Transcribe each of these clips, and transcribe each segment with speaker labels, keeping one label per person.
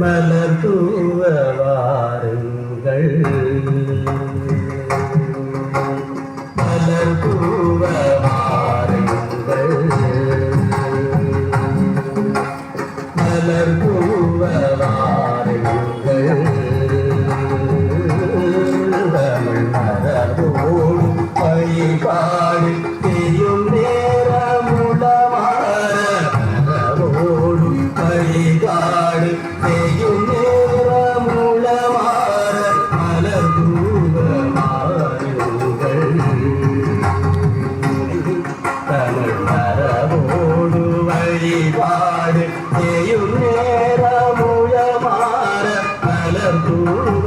Speaker 1: மலர் தூவ வாருங்கள். வழிபாடு செய்யும் நேரமுழமாற மலர் தூவ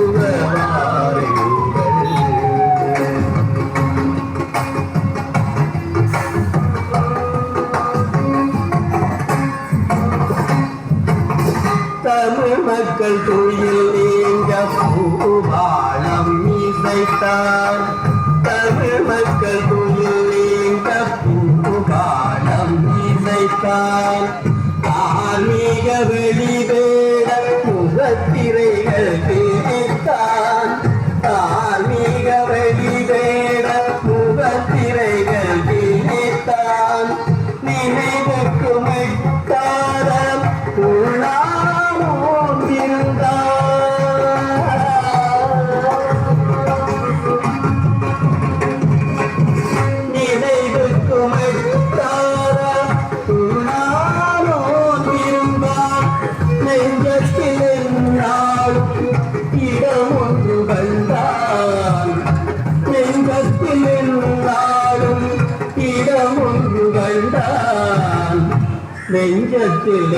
Speaker 1: மக்கள் தொழில் நீங்க பூபாலம் இசைத்தார். தமிழ் மக்கள் தொழில் நீங்க பூபாலம் இசைத்தார். ஆன்மீக வெளிவேட முகத்திரைகள் நெஞ்சத்தில் என்னாலும் இடம் ஒன்று கண்டான் நெஞ்சத்தில் என்னாலும் இடம் ஒன்று நெஞ்சத்தில்